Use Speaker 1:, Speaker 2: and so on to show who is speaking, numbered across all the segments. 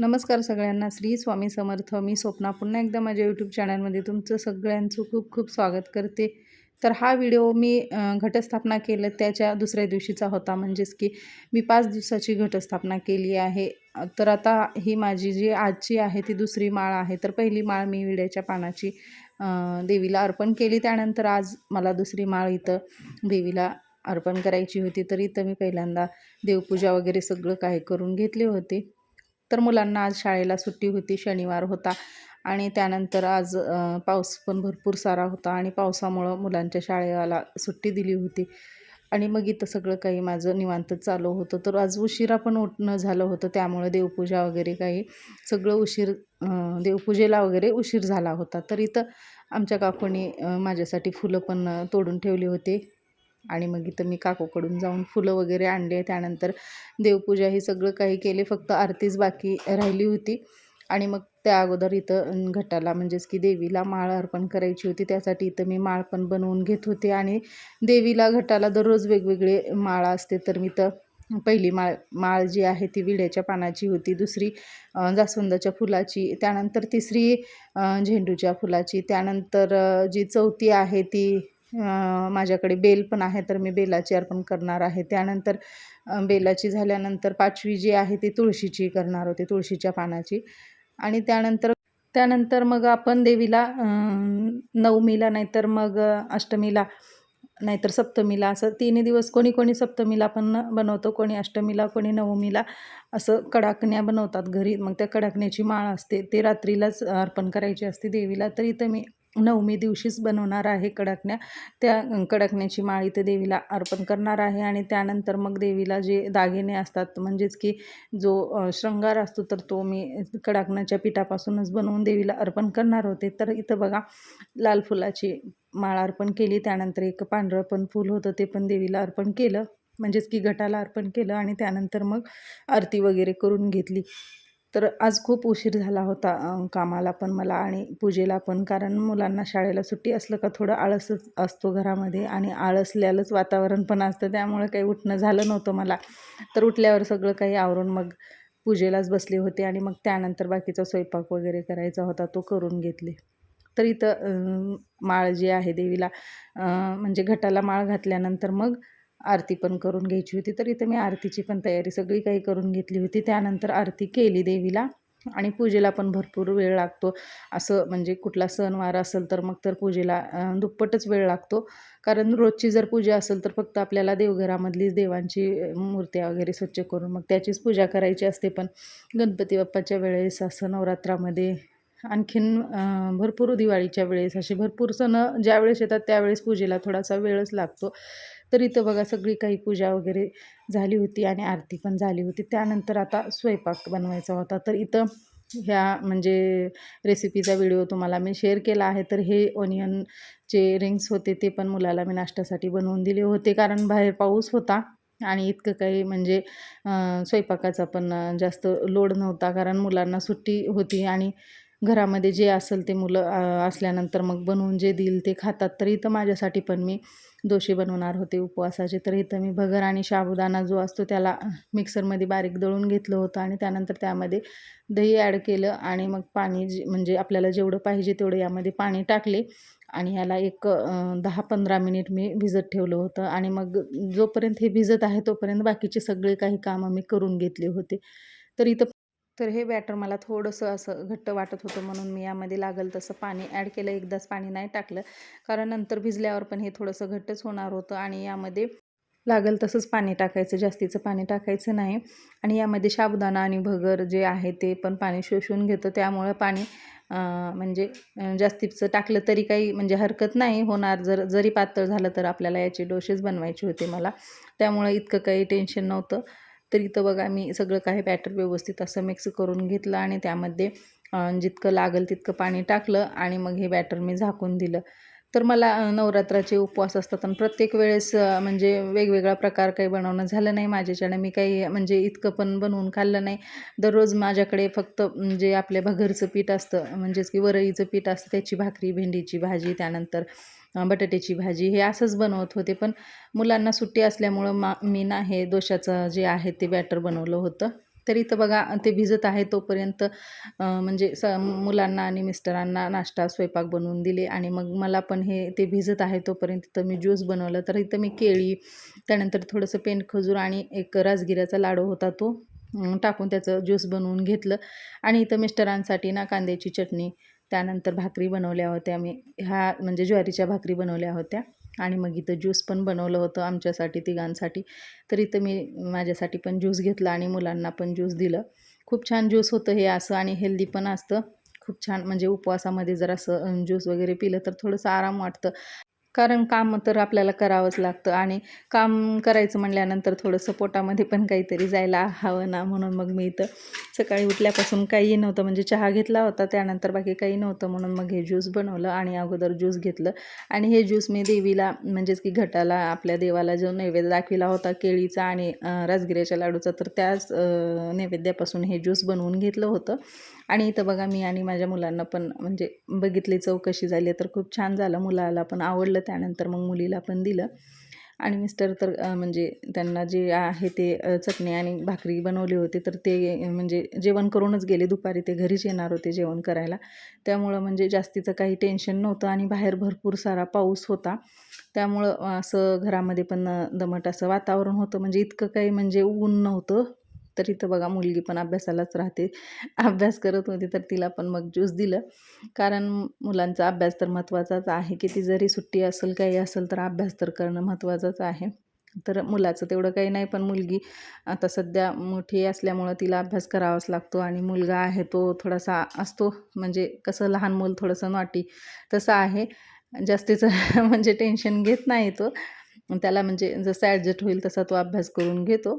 Speaker 1: नमस्कार सगळ्यांना. श्री स्वामी समर्थ. मी स्वप्ना. पुन्हा एकदा माझ्या यूट्यूब चॅनलमध्ये तुमचं सगळ्यांचं खूप खूप स्वागत करते. तर हा व्हिडिओ मी घटस्थापना केलं त्याच्या दुसऱ्या दिवशीचा होता. म्हणजेच की मी पाच दिवसाची घटस्थापना केली आहे. तर आता ही माझी जी आजची आहे ती दुसरी माळ आहे. तर पहिली माळ मी विड्याच्या पानाची देवीला अर्पण केली. त्यानंतर आज मला दुसरी माळ इथं देवीला अर्पण करायची होती. तर इथं मी पहिल्यांदा देवपूजा वगैरे सगळं काही करून घेतले होते. तर मुलांना आज शाळेला सुट्टी होती शनिवार होता आणि त्यानंतर आज पाऊस पण भरपूर सारा होता आणि पावसामुळं मुलांच्या शाळेला सुट्टी दिली होती. आणि मग इथं सगळं काही माझं निवांत चालू होतं. तर आज उशिरा पण उठणं झालं होतं. त्यामुळे देवपूजा वगैरे काही सगळं उशीर देवपूजेला वगैरे उशीर झाला होता. तर इथं आमच्या काकूने माझ्यासाठी फुलं पण तोडून ठेवली होती. आणि मग इथं मी काकूकडून जाऊन फुलं वगैरे आणले त्यानंतर देवपूजा हे सगळं काही केले फक्त आरतीच बाकी राहिली होती. आणि मग त्या अगोदर इथं घटाला म्हणजेच की देवीला माळ अर्पण करायची होती. त्यासाठी इथं मी माळ पण बनवून घेत होते. आणि देवीला घटाला दररोज वेगवेगळे माळ असते. तर मी तर पहिली माळ माळ जी आहे ती विड्याच्या पानाची होती. दुसरी जास्वंदाच्या फुलाची. त्यानंतर तिसरी झेंडूच्या फुलाची. त्यानंतर जी चौथी आहे ती माझ्याकडे बेल पण आहे तर मी बेलाची अर्पण करणार आहे. त्यानंतर बेलाची झाल्यानंतर पाचवी जी आहे ती तुळशीची करणार होते तुळशीच्या पानाची. आणि त्यानंतर त्यानंतर मग आपण देवीला नवमीला नाहीतर मग अष्टमीला नाहीतर सप्तमीला असं तिन्ही दिवस कोणी कोणी सप्तमीला पण बनवतो कोणी अष्टमीला कोणी नवमीला असं कडाकण्या बनवतात घरी. मग त्या कडाकण्याची माळ असते ते रात्रीलाच अर्पण करायची असते देवीला. तर इथं मी नवमी दिवशीच बनवणार आहे कडाकण्या. त्या कडकण्याची कडाकण्याची माळ देवीला अर्पण करणार आहे आणि त्यानंतर मग देवीला जे दागिने असतात म्हणजेच की जो शृंगार असतो तर तो मी कडाकण्याच्या पिठापासूनच बनवून देवीला अर्पण करणार होते. तर इथं बघा लाल फुलाची माळ अर्पण केली त्यानंतर एक पांढरं पण फूल होतं ते पण देवीला अर्पण केलं म्हणजेच की घटाला अर्पण केलं आणि त्यानंतर मग आरती वगैरे करून घेतली. तर आज खूप उशीर झाला होता कामाला पण मला आणि पूजेला पण. कारण मुलांना शाळेला सुट्टी असलं का थोडं आळसच असतो घरामध्ये आणि आळसल्यालंच वातावरण पण असतं. त्यामुळे काही उठणं झालं नव्हतं मला. तर उठल्यावर सगळं काही आवरून मग पूजेलाच बसले होते आणि मग त्यानंतर बाकीचा स्वयंपाक वगैरे करायचा होता तो करून घेतले. तर इथं माळ जी आहे देवीला म्हणजे घटाला माळ घातल्यानंतर मग आरती पण करून घ्यायची होती. तर इथं मी आरतीची पण तयारी सगळी काही करून घेतली होती. त्यानंतर आरती केली देवीला आणि पूजेला पण भरपूर वेळ लागतो. असं म्हणजे कुठला सणवार असेल तर मग तर पूजेला दुप्पटच वेळ लागतो. कारण रोजची जर पूजा असेल तर फक्त आपल्याला देवघरामधलीच देवांची मूर्त्या वगैरे स्वच्छ करून मग त्याचीच पूजा करायची असते. पण गणपती बाप्पाच्या वेळेस असं नवरात्रामध्ये आणखीन भरपूर दिवाळीच्या वेळेस असे भरपूर सण ज्यावेळेस येतात त्यावेळेस पूजेला थोडासा वेळच लागतो. तर इथं बघा सगळी काही पूजा वगैरे झाली होती आणि आरती पण झाली होती. त्यानंतर आता स्वयंपाक बनवायचा होता. तर इथं ह्या म्हणजे रेसिपीचा व्हिडिओ तुम्हाला मी शेअर केला आहे. तर हे ओनियनचे रिंग्स होते ते पण मुलाला मी नाश्त्यासाठी बनवून दिले होते. कारण बाहेर पाऊस होता आणि इतकं काही म्हणजे स्वयंपाकाचा पण जास्त लोड नव्हता. कारण मुलांना सुट्टी होती आणि घरामध्ये जे असेल ते मुलं असल्यानंतर मग बनवून जे देईल ते खातात. तर इथं माझ्यासाठी पण मी दोशी बनवणार होते उपवासाचे. तर इथं मी भगर आणि साबुदाणा जो असतो त्याला मिक्सरमध्ये बारीक दळून घेतलं होतं आणि त्यानंतर त्यामध्ये दही ॲड केलं आणि मग पाणी जे म्हणजे आपल्याला जेवढं पाहिजे तेवढं यामध्ये पाणी टाकले आणि याला एक दहा पंधरा मिनिट मी भिजत ठेवलं होतं आणि मग जोपर्यंत हे भिजत आहे तोपर्यंत बाकीचे सगळे काही कामं मी करून घेतले होते. तर इथं तर हे बॅटर मला थोडंसं असं घट्ट वाटत होतं म्हणून मी यामध्ये लागल तसं पाणी ॲड केलं. एकदाच पाणी नाही टाकलं. कारण नंतर भिजल्यावर पण हे थोडंसं घट्टच होणार होतं आणि यामध्ये लागल तसंच पाणी टाकायचं. जास्तीचं पाणी टाकायचं नाही. आणि यामध्ये साबुदाणा आणि भगर जे आहे ते पण पाणी शोषून घेतं. त्यामुळं पाणी म्हणजे जास्तीचं टाकलं तरी काही म्हणजे हरकत नाही. होणार जर जरी पातळ झालं तर आपल्याला याचे डोसेस बनवायचे होते मला. त्यामुळं इतकं काही टेन्शन नव्हतं. तर इथं बघा मी सगळं काही बॅटर व्यवस्थित असं मिक्स करून घेतलं आणि त्यामध्ये जितकं लागेल तितकं पाणी टाकलं आणि मग हे बॅटर मी झाकून दिलं. तर मला नवरात्राचे उपवास असतात आणि प्रत्येक वेळेस म्हणजे वेगवेगळा प्रकार काही बनवणं झालं नाही माझ्याच्यानं. मी काही म्हणजे इतकं पण बनवून खाल्लं नाही. दररोज माझ्याकडे फक्त जे आपल्या भगरचं पीठ असतं म्हणजेच की वरईचं पीठ असतं त्याची भाकरी भेंडीची भाजी त्यानंतर बटाट्याची भाजी हे असंच बनवत होते. पण मुलांना सुट्टी असल्यामुळं मा मी ना हे दोशाचं जे आहे ते बॅटर बनवलं होतं. तर इथं बघा ते भिजत आहे तोपर्यंत म्हणजे स मुलांना आणि मिस्टरांना नाश्ता स्वयंपाक बनवून दिले. आणि मग मला पण हे ते भिजत आहे तोपर्यंत इथं मी ज्यूस बनवलं. तर इथं मी केळी त्यानंतर थोडंसं पेंट खजूर आणि एक राजगिऱ्याचा लाडू होता तो टाकून त्याचं ज्यूस बनवून घेतलं. आणि इथं मिस्टरांसाठी ना कांद्याची चटणी त्यानंतर भाकरी बनवल्या होत्या. मी ह्या म्हणजे ज्वारीच्या भाकरी बनवल्या होत्या. आणि मग इथं ज्यूस पण बनवलं होतं आमच्यासाठी तिघांसाठी. तर इथं मी माझ्यासाठी पण ज्यूस घेतला आणि मुलांना पण ज्यूस दिलं. खूप छान ज्यूस होतं हे असं आणि हेल्दी पण असतं. खूप छान म्हणजे उपवासामध्ये जर असं ज्यूस वगैरे पिलं तर थोडंसं आराम वाटतं. कारण काम तर आपल्याला करावंच लागतं आणि काम करायचं म्हणल्यानंतर थोडंसं पोटामध्ये पण काहीतरी जायला हवं ना म्हणून मग मी इथं सकाळी उठल्यापासून काही नव्हतं. म्हणजे चहा घेतला होता त्यानंतर बाकी काही नव्हतं म्हणून मग हे ज्यूस बनवलं आणि अगोदर ज्यूस घेतलं. आणि हे ज्यूस मी देवीला म्हणजेच की घटाला आपल्या देवाला जो नैवेद्य दाखविला होता केळीचा आणि राजगिऱ्याच्या लाडूचा तर त्याच नैवेद्यापासून हे ज्यूस बनवून घेतलं होतं. आणि इथं बघा मी आणि माझ्या मुलांना पण म्हणजे बघितली चौकशी झाली तर खूप छान झालं. मुलाला पण आवडलं त्यानंतर मग मुलीला पण दिलं. आणि मिस्टर तर म्हणजे त्यांना जे आहे ते चटणी आणि भाकरी बनवली होती तर ते म्हणजे जेवण करूनच गेले. दुपारी ते घरीच येणार होते जेवण करायला. त्यामुळं म्हणजे जास्तीचं काही टेन्शन नव्हतं आणि बाहेर भरपूर सारा पाऊस होता. त्यामुळं असं घरामध्ये पण दमट असं वातावरण होतं. म्हणजे इतकं काही म्हणजे ऊन नव्हतं. तर इथं बघा मुलगी पण अभ्यासालाच राहते. अभ्यास करत होती तर तिला पण मग ज्यूस दिलं. कारण मुलांचा अभ्यास तर महत्त्वाचाच आहे. किती जरी सुट्टी असेल काही असेल तर अभ्यास तर करणं महत्त्वाचंच आहे. तर मुलाचं तेवढं काही नाही पण मुलगी आता सध्या मोठी असल्यामुळं तिला अभ्यास करावाच लागतो. आणि मुलगा आहे तो थोडासा असतो. म्हणजे कसं लहान मूल थोडंसं नॉटी तसं आहे. जास्तीचं म्हणजे टेन्शन घेत नाही तो. त्याला म्हणजे जसं ॲडजस्ट होईल तसा तो अभ्यास करून घेतो.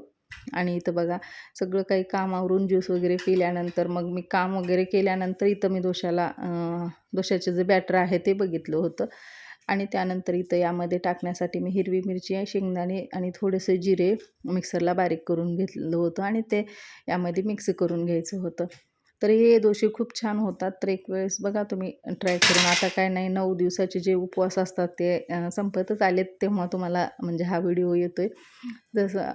Speaker 1: आणि इथं बघा सगळं काही काम आवरून ज्यूस वगैरे पिल्यानंतर मग मी काम वगैरे केल्यानंतर इथं मी दोशाला दोशाचे जे बॅटर आहे ते बघितलं होतं. आणि त्यानंतर इथं यामध्ये टाकण्यासाठी मी हिरवी मिरची शेंगदाणे आणि थोडेसे जिरे मिक्सरला बारीक करून घेतलं होतं आणि ते यामध्ये मिक्स करून घ्यायचं होतं. तर हे दोषे खूप छान होतात तर एक वेळेस बघा तुम्ही ट्राय करून. आता काय नाही नऊ दिवसाचे जे उपवास असतात ते संपतच आलेत तेव्हा तुम्हाला म्हणजे हा व्हिडिओ येतो आहे जसं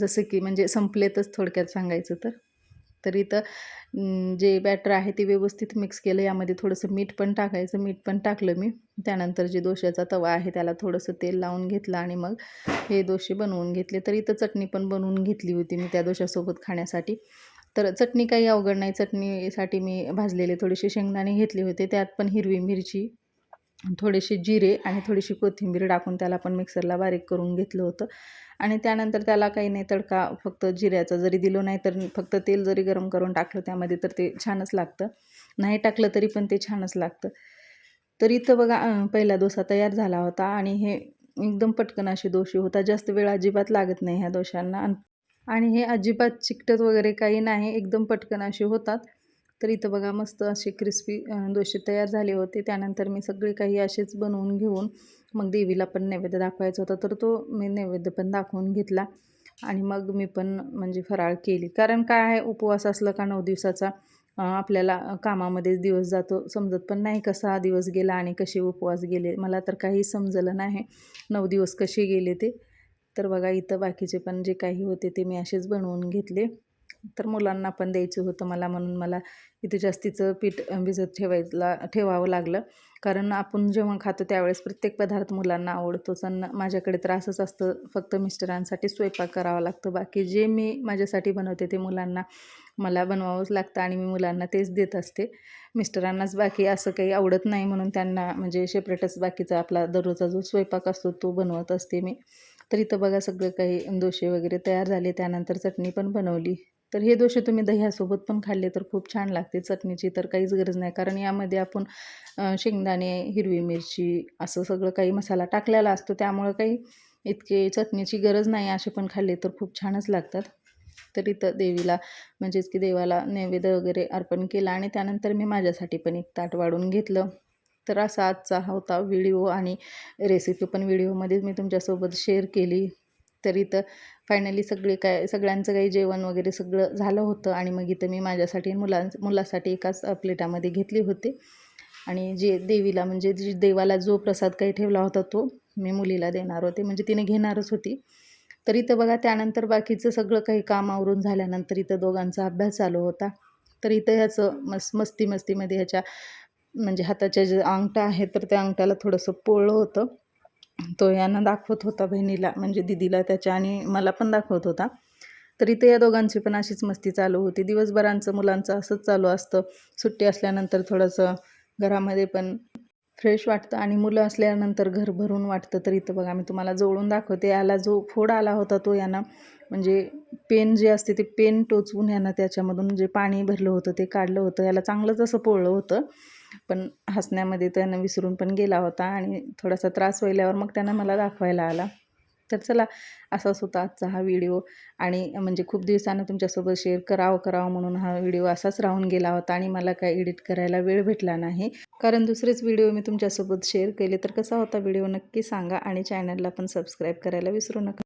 Speaker 1: जसं की म्हणजे संपलेतच थोडक्यात सांगायचं तर. तर इथं जे बॅटर आहे ते व्यवस्थित मिक्स केलं. यामध्ये थोडंसं मीठ पण टाकायचं. मीठ पण टाकलं मी. त्यानंतर जे दोश्याचा तवा आहे त्याला थोडंसं तेल लावून घेतलं आणि मग हे दोशे बनवून घेतले. तर इथं चटणी पण बनवून घेतली होती मी त्या दोशासोबत खाण्यासाठी. तर चटणी काही अवघड नाही. चटणीसाठी मी भाजलेले थोडेसे शेंगदाणे घेतले होते. त्यात पण हिरवी मिरची थोडेसे जिरे आणि थोडीशी कोथिंबीर टाकून त्याला पण मिक्सरला बारीक करून घेतलं होतं. आणि त्यानंतर त्याला काही नाही तडका फक्त जिऱ्याचा जरी दिलो नाही तर फक्त तेल जरी गरम करून टाकलं त्यामध्ये तर ते छानच लागतं. नाही टाकलं तरी पण ते छानच लागतं. तर इथं बघा पहिला डोसा तयार झाला होता आणि हे एकदम पटकन असे दोषे होता. जास्त वेळ अजिबात लागत नाही ह्या दोशांना आणि हे अजिबात चिकटत वगैरे काही नाही एकदम पटकन असे होतात. तर इथं बघा मस्त असे क्रिस्पी दोशे तयार झाले होते. त्यानंतर मी सगळे काही असेच बनवून घेऊन मग देवीला पण नैवेद्य दाखवायचा होता. तर तो मी नैवेद्य पण दाखवून घेतला आणि मग मी पण म्हणजे फराळ केली. कारण काय आहे उपवास असलं का नऊ दिवसाचा आपल्याला कामामध्येच दिवस जातो. समजत पण नाही कसा हा दिवस गेला आणि कसे उपवास गेले. मला तर काही समजलं नाही. नऊ दिवस कसे गेले ते. तर बघा इथं बाकीचे पण जे काही होते ते मी असेच बनवून घेतले. तर मुलांना पण द्यायचं होतं मला म्हणून मला इथे जास्तीचं पीठ भिजत ठेवायला ठेवावं लागलं. कारण आपण जेव्हा खातो त्यावेळेस प्रत्येक पदार्थ मुलांना आवडतोच आणि माझ्याकडे तर असंच असतं. फक्त मिस्टरांसाठी स्वयंपाक करावा लागतो. बाकी जे मी माझ्यासाठी बनवते ते मुलांना मला बनवावंच लागतं आणि मी मुलांना तेच देत असते. मिस्टरांनाच बाकी असं काही आवडत नाही म्हणून त्यांना म्हणजे सेपरेटच बाकीचा आपला दररोजचा जो स्वयंपाक असतो तो बनवत असते मी. तर इथं बघा सगळं काही दोशे वगैरे तयार झाले. त्यानंतर चटणी पण बनवली. तर हे दोशे तुम्ही दह्यासोबत पण खाल्ले तर खूप छान लागते. चटणीची तर काहीच गरज नाही. कारण यामध्ये आपण शेंगदाणे हिरवी मिरची असं सगळं काही मसाला टाकलेला असतो. त्यामुळं काही इतके चटणीची गरज नाही. असे पण खाल्ले तर खूप छानच लागतात. तर इथं देवीला म्हणजेच की देवाला नैवेद्य वगैरे अर्पण केला आणि त्यानंतर मी माझ्यासाठी पण एक ताट वाढून घेतलं. तर असा आजचा होता व्हिडिओ आणि रेसिपी पण व्हिडिओमध्येच मी तुमच्यासोबत शेअर केली. तर इथं फायनली सगळे काय सगळ्यांचं काही जेवण वगैरे सगळं झालं होतं आणि मग इथं मी माझ्यासाठी मुलां मुलासाठी एकाच प्लेटामध्ये घेतली होती. आणि जे देवीला म्हणजे जी देवाला जो प्रसाद काही ठेवला होता तो मी मुलीला देणार होते. म्हणजे तिने घेणारच होती. तर इथं बघा त्यानंतर बाकीचं सगळं काही काम आवरून झाल्यानंतर इथं दोघांचा अभ्यास चालू होता. तर इथं ह्याचं मस मस्ती मस्तीमध्ये ह्याच्या म्हणजे हाताच्या जे अंगठा आहे तर त्या अंगठ्याला थोडंसं पोळलं होतं. तो यांना दाखवत होता बहिणीला म्हणजे दिदीला त्याच्या आणि मला पण दाखवत होता. तर इथे या दोघांची पण अशीच मस्ती चालू होती. दिवसभरांचं मुलांचं असंच चालू असतं. सुट्टी असल्यानंतर थोडंसं घरामध्ये पण फ्रेश वाटतं आणि मुलं असल्यानंतर घर भरून वाटतं. तर इथं बघा मी तुम्हाला जवळून दाखवते. याला जो फोड आला होता तो यांना म्हणजे पेन जे असते ते पेन टोचवून यांना त्याच्यामधून जे पाणी भरलं होतं ते काढलं होतं. याला चांगलंच असं पोळलं होतं. पण हसण्यामध्ये त्यानं विसरून पण गेला होता आणि थोडासा त्रास व्हायल्यावर मग त्यानं मला दाखवायला आला. तर चला असाच होता आजचा हा व्हिडिओ आणि म्हणजे खूप दिवसानं तुमच्यासोबत शेअर करावं करावं म्हणून हा व्हिडिओ असाच राहून गेला होता आणि मला काय एडिट करायला वेळ भेटला नाही. कारण दुसरेच व्हिडिओ मी तुमच्यासोबत शेअर केले तर कसा होता व्हिडिओ नक्की सांगा आणि चॅनलला पण सबस्क्राईब करायला विसरू नका.